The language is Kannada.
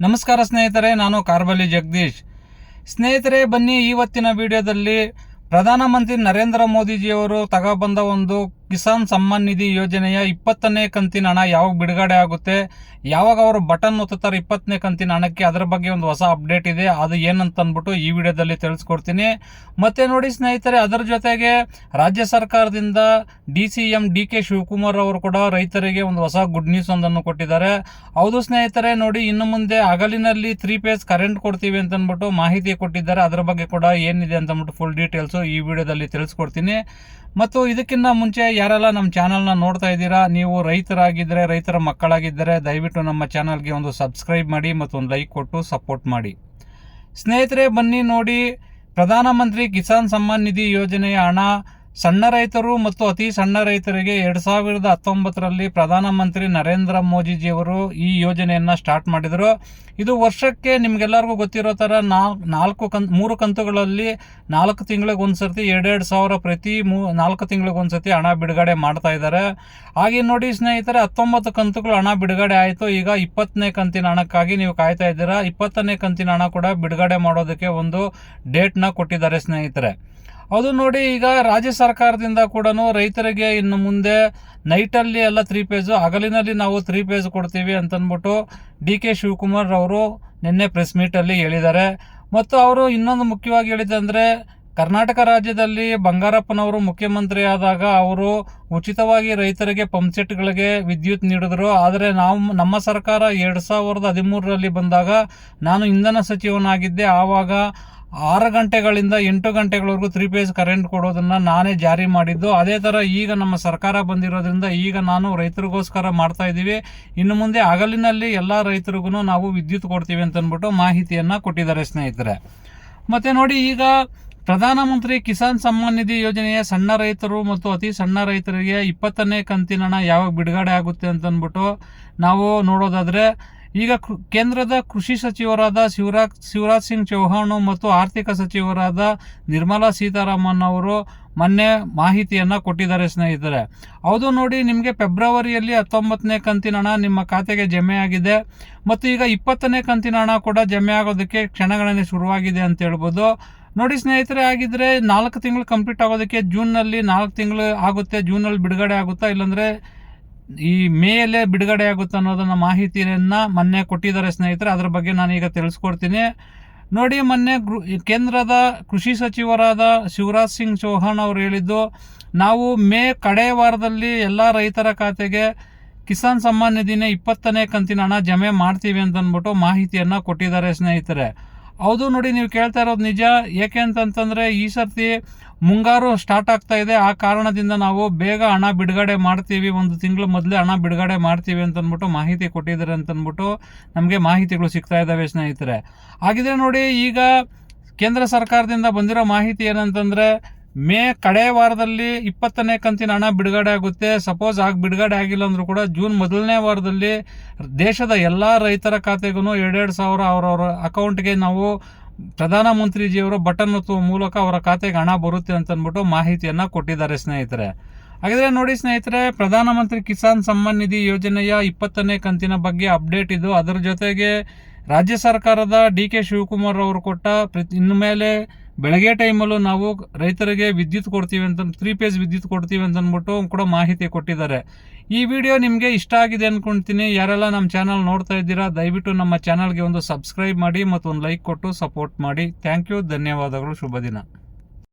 ನಮಸ್ಕಾರ ಸ್ನೇಹಿತರೆ ನಾನು ಕಾರ್ಬಲಿ ಜಗದೀಶ್. ಸ್ನೇಹಿತರೆ ಬನ್ನಿ ಇವತ್ತಿನ ವಿಡಿಯೋದಲ್ಲಿ ಪ್ರಧಾನಮಂತ್ರಿ ನರೇಂದ್ರ ಮೋದಿಜಿಯವರು ತಗೊಬಂದ ಒಂದು ಕಿಸಾನ್ ಸಮ್ಮಾನ್ ನಿಧಿ ಯೋಜನೆಯ ಇಪ್ಪತ್ತನೇ ಕಂತಿನ ಹಣ ಯಾವಾಗ ಬಿಡುಗಡೆ ಆಗುತ್ತೆ? ಯಾವಾಗ ಅವರು ಬಟನ್ ಒತ್ತುತ್ತಾರೆ ಇಪ್ಪತ್ತನೇ ಕಂತಿನ ಹಣಕ್ಕೆ? ಅದರ ಬಗ್ಗೆ ಒಂದು ಹೊಸ ಅಪ್ಡೇಟ್ ಇದೆ. ಅದು ಏನಂತ ಅಂದ್ಬಿಟ್ಟು ಈ ವಿಡಿಯೋದಲ್ಲಿ ತಿಳಿಸ್ಕೊಡ್ತೀನಿ. ಮತ್ತೆ ನೋಡಿ ಸ್ನೇಹಿತರೆ, ಅದರ ಜೊತೆಗೆ ರಾಜ್ಯ ಸರ್ಕಾರದಿಂದ D C M D K Shivakumar ಅವರು ಕೂಡ ರೈತರಿಗೆ ಒಂದು ಹೊಸ ಗುಡ್ ನ್ಯೂಸ್ ಒಂದನ್ನು ಕೊಟ್ಟಿದ್ದಾರೆ. ಹೌದು ಸ್ನೇಹಿತರೆ, ನೋಡಿ ಇನ್ನು ಮುಂದೆ ಹಗಲಿನಲ್ಲಿ ತ್ರೀ ಪೇಸ್ ಕರೆಂಟ್ ಕೊಡ್ತೀವಿ ಅಂತ ಅಂದ್ಬಿಟ್ಟು ಮಾಹಿತಿ ಕೊಟ್ಟಿದ್ದಾರೆ. ಅದರ ಬಗ್ಗೆ ಕೂಡ ಏನಿದೆ ಅಂತ ಅಂದ್ಬಿಟ್ಟು ಫುಲ್ ಡೀಟೇಲ್ಸು ಈ ವಿಡಿಯೋದಲ್ಲಿ ತಿಳಿಸ್ಕೊಡ್ತೀನಿ. ಮತ್ತು ಇದಕ್ಕಿಂತ ಮುಂಚೆ ಯಾರೆಲ್ಲ ನಮ್ಮ ಚಾನಲ್ನ ನೋಡ್ತಾ ಇದ್ದೀರಾ, ನೀವು ರೈತರಾಗಿದ್ದರೆ ರೈತರ ಮಕ್ಕಳಾಗಿದ್ದರೆ ದಯವಿಟ್ಟು ನಮ್ಮ ಚಾನಲ್ಗೆ ಒಂದು ಸಬ್ಸ್ಕ್ರೈಬ್ ಮಾಡಿ ಮತ್ತು ಒಂದು ಲೈಕ್ ಕೊಟ್ಟು ಸಪೋರ್ಟ್ ಮಾಡಿ. ಸ್ನೇಹಿತರೆ, ಬನ್ನಿ ನೋಡಿ ಪ್ರಧಾನಮಂತ್ರಿ ಕಿಸಾನ್ ಸಮ್ಮಾನ್ ನಿಧಿ ಯೋಜನೆಯ ಹಣ ಸಣ್ಣ ರೈತರು ಮತ್ತು ಅತಿ ಸಣ್ಣ ರೈತರಿಗೆ ಎರಡು ಸಾವಿರದ ಹತ್ತೊಂಬತ್ತರಲ್ಲಿ ಪ್ರಧಾನಮಂತ್ರಿ ನರೇಂದ್ರ ಮೋದಿಜಿಯವರು ಈ ಯೋಜನೆಯನ್ನು ಸ್ಟಾರ್ಟ್ ಮಾಡಿದರು. ಇದು ವರ್ಷಕ್ಕೆ ನಿಮಗೆಲ್ಲರಿಗೂ ಗೊತ್ತಿರೋ ಥರ ನಾಲ್ಕು ಮೂರು ಕಂತುಗಳಲ್ಲಿ ನಾಲ್ಕು ತಿಂಗಳಿಗೆ ಒಂದು ಸರ್ತಿ ಸಾವಿರ ಪ್ರತಿ ಮೂ, ನಾಲ್ಕು ತಿಂಗಳಿಗೆ ಒಂದು ಹಣ ಬಿಡುಗಡೆ ಮಾಡ್ತಾ ಇದ್ದಾರೆ. ಹಾಗೆ ನೋಡಿ ಸ್ನೇಹಿತರೆ, ಹತ್ತೊಂಬತ್ತು ಕಂತುಗಳು ಹಣ ಬಿಡುಗಡೆ ಆಯಿತು. ಈಗ ಇಪ್ಪತ್ತನೇ ಕಂತಿನ ಹಣಕ್ಕಾಗಿ ನೀವು ಕಾಯ್ತಾ ಇದ್ದೀರಾ? ಇಪ್ಪತ್ತನೇ ಕಂತಿನ ಹಣ ಕೂಡ ಬಿಡುಗಡೆ ಮಾಡೋದಕ್ಕೆ ಒಂದು ಡೇಟ್ನ ಕೊಟ್ಟಿದ್ದಾರೆ ಸ್ನೇಹಿತರೆ. ಅದು ನೋಡಿ ಈಗ ರಾಜ್ಯ ಸರ್ಕಾರದಿಂದ ಕೂಡ ರೈತರಿಗೆ ಇನ್ನು ಮುಂದೆ ನೈಟಲ್ಲಿ ಎಲ್ಲ ತ್ರೀ ಪೇಜು ಹಗಲಿನಲ್ಲಿ ನಾವು ತ್ರೀ ಪೇಜ್ ಕೊಡ್ತೀವಿ ಅಂತಂದ್ಬಿಟ್ಟು ಡಿ ಕೆ ಶಿವಕುಮಾರ್ ಅವರು ನಿನ್ನೆ ಪ್ರೆಸ್ ಮೀಟಲ್ಲಿ ಹೇಳಿದ್ದಾರೆ. ಮತ್ತು ಅವರು ಇನ್ನೊಂದು ಮುಖ್ಯವಾಗಿ ಹೇಳಿದಂದರೆ ಕರ್ನಾಟಕ ರಾಜ್ಯದಲ್ಲಿ ಬಂಗಾರಪ್ಪನವರು ಮುಖ್ಯಮಂತ್ರಿ ಆದಾಗ ಅವರು ಉಚಿತವಾಗಿ ರೈತರಿಗೆ ಪಂಪ್ಸೆಟ್ಗಳಿಗೆ ವಿದ್ಯುತ್ ನೀಡಿದ್ರು. ಆದರೆ ನಾವು, ನಮ್ಮ ಸರ್ಕಾರ ಎರಡು ಸಾವಿರದ ಹದಿಮೂರರಲ್ಲಿ ಬಂದಾಗ ನಾನು ಇಂಧನ ಸಚಿವನಾಗಿದ್ದೆ. ಆವಾಗ ಆರು ಗಂಟೆಗಳಿಂದ ಎಂಟು ಗಂಟೆಗಳವರೆಗೂ ತ್ರೀ ಫೇಸ್ ಕರೆಂಟ್ ಕೊಡೋದನ್ನು ನಾನೇ ಜಾರಿ ಮಾಡಿದ್ದು. ಅದೇ ಥರ ಈಗ ನಮ್ಮ ಸರ್ಕಾರ ಬಂದಿರೋದ್ರಿಂದ ಈಗ ನಾನು ರೈತರಿಗೋಸ್ಕರ ಮಾಡ್ತಾ ಇದ್ದೀವಿ. ಇನ್ನು ಮುಂದೆ ಹಗಲಿನಲ್ಲಿ ಎಲ್ಲ ರೈತರಿಗೂ ನಾವು ವಿದ್ಯುತ್ ಕೊಡ್ತೀವಿ ಅಂತ ಅಂದ್ಬಿಟ್ಟು ಮಾಹಿತಿಯನ್ನು ಕೊಟ್ಟಿದ್ದಾರೆ ಸ್ನೇಹಿತರೆ. ಮತ್ತು ನೋಡಿ ಈಗ ಪ್ರಧಾನಮಂತ್ರಿ ಕಿಸಾನ್ ಸಮ್ಮಾನ್ ನಿಧಿ ಯೋಜನೆಯ ಸಣ್ಣ ರೈತರು ಮತ್ತು ಅತಿ ಸಣ್ಣ ರೈತರಿಗೆ ಇಪ್ಪತ್ತನೇ ಕಂತಿನ ಹಣ ಯಾವಾಗ ಬಿಡುಗಡೆ ಆಗುತ್ತೆ ಅಂತಂದ್ಬಿಟ್ಟು ನಾವು ನೋಡೋದಾದರೆ ಈಗ ಕೇಂದ್ರದ ಕೃಷಿ ಸಚಿವರಾದ ಶಿವರಾಜ್ ಶಿವರಾಜ್ ಸಿಂಗ್ ಚೌಹಾಣ್ ಮತ್ತು ಆರ್ಥಿಕ ಸಚಿವರಾದ ನಿರ್ಮಲಾ ಸೀತಾರಾಮನ್ ಅವರು ಮೊನ್ನೆ ಮಾಹಿತಿಯನ್ನು ಕೊಟ್ಟಿದ್ದಾರೆ ಸ್ನೇಹಿತರೆ. ಹೌದು ನೋಡಿ, ನಿಮಗೆ ಫೆಬ್ರವರಿಯಲ್ಲಿ ಹತ್ತೊಂಬತ್ತನೇ ಕಂತಿನ ಹಣ ನಿಮ್ಮ ಖಾತೆಗೆ ಜಮೆ ಆಗಿದೆ ಮತ್ತು ಈಗ ಇಪ್ಪತ್ತನೇ ಕಂತಿನ ಹಣ ಕೂಡ ಜಮೆ ಆಗೋದಕ್ಕೆ ಕ್ಷಣಗಣನೆ ಶುರುವಾಗಿದೆ ಅಂತ ಹೇಳ್ಬೋದು. ನೋಡಿ ಸ್ನೇಹಿತರೆ ಆಗಿದ್ರೆ ನಾಲ್ಕು ತಿಂಗಳು ಕಂಪ್ಲೀಟ್ ಆಗೋದಕ್ಕೆ ಜೂನ್ನಲ್ಲಿ ನಾಲ್ಕು ತಿಂಗಳು ಆಗುತ್ತೆ ಜೂನಲ್ಲಿ ಬಿಡುಗಡೆ ಆಗುತ್ತಾ, ಇಲ್ಲಾಂದರೆ ಈ ಮೇಲೆ ಬಿಡುಗಡೆ ಆಗುತ್ತೆ ಅನ್ನೋದನ್ನ ಮಾಹಿತಿಯನ್ನ ಮೊನ್ನೆ ಕೊಟ್ಟಿದ್ದಾರೆ ಸ್ನೇಹಿತರೆ, ಅದ್ರ ಬಗ್ಗೆ ನಾನೀಗ ತಿಳಿಸ್ಕೊಡ್ತೀನಿ. ನೋಡಿ, ಮೊನ್ನೆ ಕೇಂದ್ರದ ಕೃಷಿ ಸಚಿವರಾದ ಶಿವರಾಜ್ ಸಿಂಗ್ ಚೌಹಾಣ್ ಅವರು ಹೇಳಿದ್ದು, ನಾವು ಮೇ ಕಡೆ ವಾರದಲ್ಲಿ ಎಲ್ಲ ರೈತರ ಖಾತೆಗೆ ಕಿಸಾನ್ ಸಮ್ಮಾನ್ ನಿಧಿನೇ ಇಪ್ಪತ್ತನೇ ಕಂತಿನ ಹಣ ಜಮೆ ಮಾಡ್ತೀವಿ ಅಂತ ಅಂದ್ಬಿಟ್ಟು ಮಾಹಿತಿಯನ್ನು ಕೊಟ್ಟಿದ್ದಾರೆ ಸ್ನೇಹಿತರೆ. ಹೌದು ನೋಡಿ, ನೀವು ಕೇಳ್ತಾ ಇರೋದು ನಿಜ. ಏಕೆ ಅಂತಂತಂದರೆ, ಈ ಸರ್ತಿ ಮುಂಗಾರು ಸ್ಟಾರ್ಟ್ ಆಗ್ತಾ ಇದೆ. ಆ ಕಾರಣದಿಂದ ನಾವು ಬೇಗ ಹಣ ಬಿಡುಗಡೆ ಮಾಡ್ತೀವಿ. ಒಂದು ತಿಂಗಳು ಮೊದಲೇ ಹಣ ಬಿಡುಗಡೆ ಮಾಡ್ತೀವಿ ಅಂತಂದ್ಬಿಟ್ಟು ಮಾಹಿತಿ ಕೊಟ್ಟಿದ್ದಾರೆ ಅಂತಂದ್ಬಿಟ್ಟು ನಮಗೆ ಮಾಹಿತಿಗಳು ಸಿಗ್ತಾ ಇದ್ದಾವೆ ಸ್ನೇಹಿತರೆ. ಹಾಗಿದ್ರೆ ನೋಡಿ, ಈಗ ಕೇಂದ್ರ ಸರ್ಕಾರದಿಂದ ಬಂದಿರೋ ಮಾಹಿತಿ ಏನಂತಂದರೆ ಮೇ ಕಡೆ ವಾರದಲ್ಲಿ ಇಪ್ಪತ್ತನೇ ಕಂತಿನ ಹಣ ಬಿಡುಗಡೆ ಆಗುತ್ತೆ. ಸಪೋಸ್ ಆಗ ಬಿಡುಗಡೆ ಆಗಿಲ್ಲ ಅಂದರೂ ಕೂಡ ಜೂನ್ ಮೊದಲನೇ ವಾರದಲ್ಲಿ ದೇಶದ ಎಲ್ಲ ರೈತರ ಖಾತೆಗೂ ಎರಡೆರಡು ಸಾವಿರ ಅವರವರ ಅಕೌಂಟ್ಗೆ ನಾವು ಪ್ರಧಾನಮಂತ್ರಿಜಿಯವರು ಬಟನ್ ಒತ್ತುವ ಮೂಲಕ ಅವರ ಖಾತೆಗೆ ಹಣ ಬರುತ್ತೆ ಅಂತ ಅಂದ್ಬಿಟ್ಟು ಮಾಹಿತಿಯನ್ನು ಕೊಟ್ಟಿದ್ದಾರೆ ಸ್ನೇಹಿತರೆ. ಹಾಗಾದರೆ ನೋಡಿ ಸ್ನೇಹಿತರೆ ಪ್ರಧಾನಮಂತ್ರಿ ಕಿಸಾನ್ ಸಮ್ಮಾನ್ ನಿಧಿ ಯೋಜನೆಯ ಇಪ್ಪತ್ತನೇ ಕಂತಿನ ಬಗ್ಗೆ ಅಪ್ಡೇಟ್ ಇದು. ಅದರ ಜೊತೆಗೆ ರಾಜ್ಯ ಸರ್ಕಾರದ ಡಿ ಕೆ ಶಿವಕುಮಾರ್ ಅವರು ಕೊಟ್ಟ ಇನ್ನು ಮೇಲೆ ಬೆಳಗ್ಗೆ ಟೈಮಲ್ಲೂ ನಾವು ರೈತರಿಗೆ ವಿದ್ಯುತ್ ಕೊಡ್ತೀವಿ ಅಂತ ತ್ರೀ ಪೇಸ್ ವಿದ್ಯುತ್ ಕೊಡ್ತೀವಿ ಅಂತ ಅಂದ್ಬಿಟ್ಟು ಕೂಡ ಮಾಹಿತಿ ಕೊಟ್ಟಿದ್ದಾರೆ. ಈ ವಿಡಿಯೋ ನಿಮಗೆ ಇಷ್ಟ ಆಗಿದೆ ಅಂದ್ಕೊಳ್ತೀನಿ ಯಾರೆಲ್ಲ ನಮ್ಮ ಚಾನಲ್ ನೋಡ್ತಾ ಇದ್ದೀರಾ, ದಯವಿಟ್ಟು ನಮ್ಮ ಚಾನಲ್ಗೆ ಒಂದು ಸಬ್ಸ್ಕ್ರೈಬ್ ಮಾಡಿ ಮತ್ತು ಒಂದು ಲೈಕ್ ಕೊಟ್ಟು ಸಪೋರ್ಟ್ ಮಾಡಿ. ಥ್ಯಾಂಕ್ ಯು ಧನ್ಯವಾದಗಳು. ಶುಭ ದಿನ.